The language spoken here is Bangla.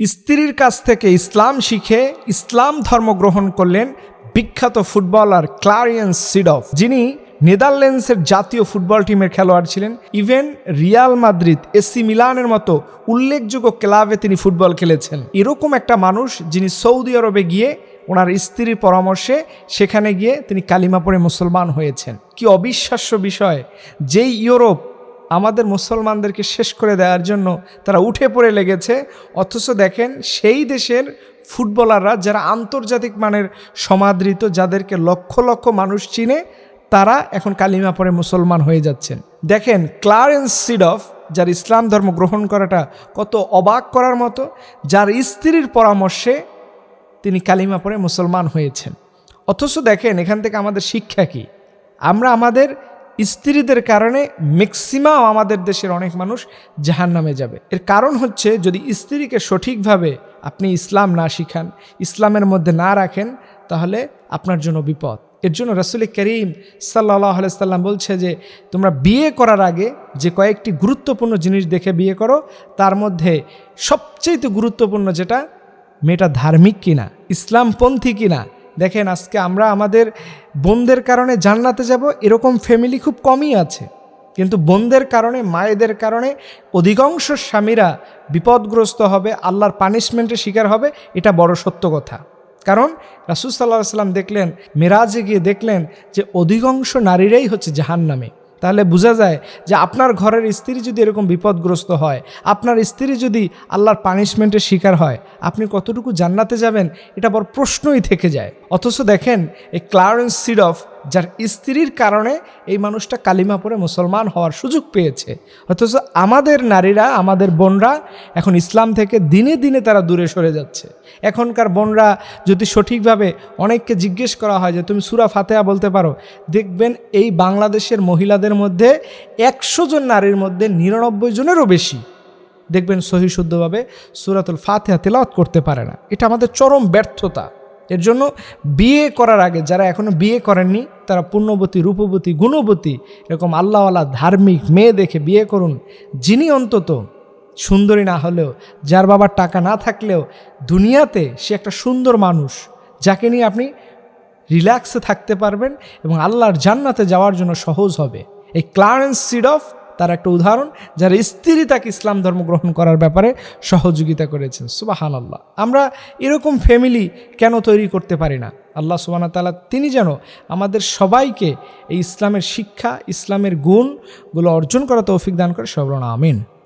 স্ত্রীর কাছ থেকে ইসলাম শিখে ইসলাম ধর্ম গ্রহণ করলেন বিখ্যাত ফুটবলার ক্লারিয়েন্স সিডফ, যিনি নেদারল্যান্ডসের জাতীয় ফুটবল টিমের খেলোয়াড় ছিলেন। ইভেন রিয়াল মাদ্রিদ, এসি মিলানের মতো উল্লেখযোগ্য ক্লাবে তিনি ফুটবল খেলেছেন। এরকম একটা মানুষ যিনি সৌদি আরবে গিয়ে ওনার স্ত্রীর পরামর্শে সেখানে গিয়ে তিনি কালিমা পড়ে মুসলমান হয়েছেন। কি অবিশ্বাস্য বিষয়, যেই ইউরোপ আমাদের মুসলমানদেরকে শেষ করে দেওয়ার জন্য তারা উঠে পড়ে লেগেছে। অথচ দেখেন, সেই দেশের ফুটবলাররা যারা আন্তর্জাতিক মানের সমাদৃত, যাদেরকে লক্ষ লক্ষ মানুষ চিনে, তারা এখন কালিমা পরে মুসলমান হয়ে যাচ্ছেন। দেখেন ক্লারেন্স সিডফ যার ইসলাম ধর্ম গ্রহণ করাটা কত অবাক করার মতো, যার স্ত্রীর পরামর্শে তিনি কালিমা পরে মুসলমান হয়েছেন। অথচ দেখেন, এখান থেকে আমাদের শিক্ষা কি? আমরা আমাদের স্ত্রীদের কারণে ম্যাক্সিমাম আমাদের দেশের অনেক মানুষ জাহান নামে যাবে। এর কারণ হচ্ছে যদি স্ত্রীকে সঠিকভাবে আপনি ইসলাম না শিখান, ইসলামের মধ্যে না রাখেন, তাহলে আপনার জন্য বিপদ। এর জন্য রসুল করিম সাল্লাহ সাল্লাম বলছে যে, তোমরা বিয়ে করার আগে যে কয়েকটি গুরুত্বপূর্ণ জিনিস দেখে বিয়ে করো, তার মধ্যে সবচেয়ে গুরুত্বপূর্ণ যেটা, মেয়েটা ধার্মিক কিনা, ইসলামপন্থী কিনা দেখেন, আজকে আমরা আমাদের বোনদের কারণে জান্নাতে যাব, এরকম ফ্যামিলি খুব কমই আছে। কিন্তু বোনদের কারণে, মায়েদের কারণে অধিকাংশ স্বামীরা বিপদগ্রস্ত হবে, আল্লাহর পানিশমেন্টের শিকার হবে, এটা বড় সত্য কথা। কারণ রাসুল সাল্লাহ সাল্লাম দেখলেন, মেরাজে গিয়ে দেখলেন যে অধিকাংশ নারীরাই হচ্ছে জাহান নামে তাহলে বোঝা যায় যে আপনার ঘরের স্ত্রী যদি এরকম বিপদগ্রস্ত হয়, আপনার স্ত্রী যদি আল্লাহর পানিশমেন্টের শিকার হয়, আপনি কতটুকু জান্নাতে যাবেন? এটা বড় প্রশ্নই থেকে যায়। অথচ দেখেন, এই ক্লারেন্স সিডফ যার স্ত্রীর কারণে এই মানুষটা কালিমা পরে মুসলমান হওয়ার সুযোগ পেয়েছে। অথচ আমাদের নারীরা, আমাদের বোনরা এখন ইসলাম থেকে দিনে দিনে তারা দূরে সরে যাচ্ছে। এখনকার বোনরা যদি সঠিকভাবে অনেককে জিজ্ঞেস করা হয় যে, তুমি সুরা ফাতেহা বলতে পারো? দেখবেন এই বাংলাদেশের মহিলাদের মধ্যে একশো জন নারীর মধ্যে নিরানব্বই জনেরও বেশি দেখবেন সহি শুদ্ধভাবে সুরাতুল ফাতেহা তেলাওয়াত করতে পারে না। এটা আমাদের চরম ব্যর্থতা। এর জন্য বিয়ে করার আগে যারা এখনও বিয়ে করেননি, তারা পুণ্যবতী রূপবতী, গুণবতী, এরকম আল্লাহওয়ালা ধার্মিক মেয়ে দেখে বিয়ে করুন, যিনি অন্তত সুন্দরী না হলেও, যার বাবার টাকা না থাকলেও দুনিয়াতে সে একটা সুন্দর মানুষ, যাকে নিয়ে আপনি রিল্যাক্সে থাকতে পারবেন এবং আল্লাহর জান্নাতে যাওয়ার জন্য সহজ হবে। এই ক্লারেন্স সিডফ তার একটা উদাহরণ, যার স্ত্রী তাকে ইসলাম ধর্ম গ্রহণ করার ব্যাপারে সহযোগিতা করেছেন। সুবাহান আল্লাহ আমরা এরকম ফ্যামিলি কেন তৈরি করতে পারি না? আল্লাহ সুবাহ তালা তিনি যেন আমাদের সবাইকে এই ইসলামের শিক্ষা, ইসলামের গুণগুলো অর্জন করা তৌফিক দান করে। সবরণ আমিন।